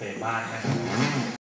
เปรบ้านนะครับ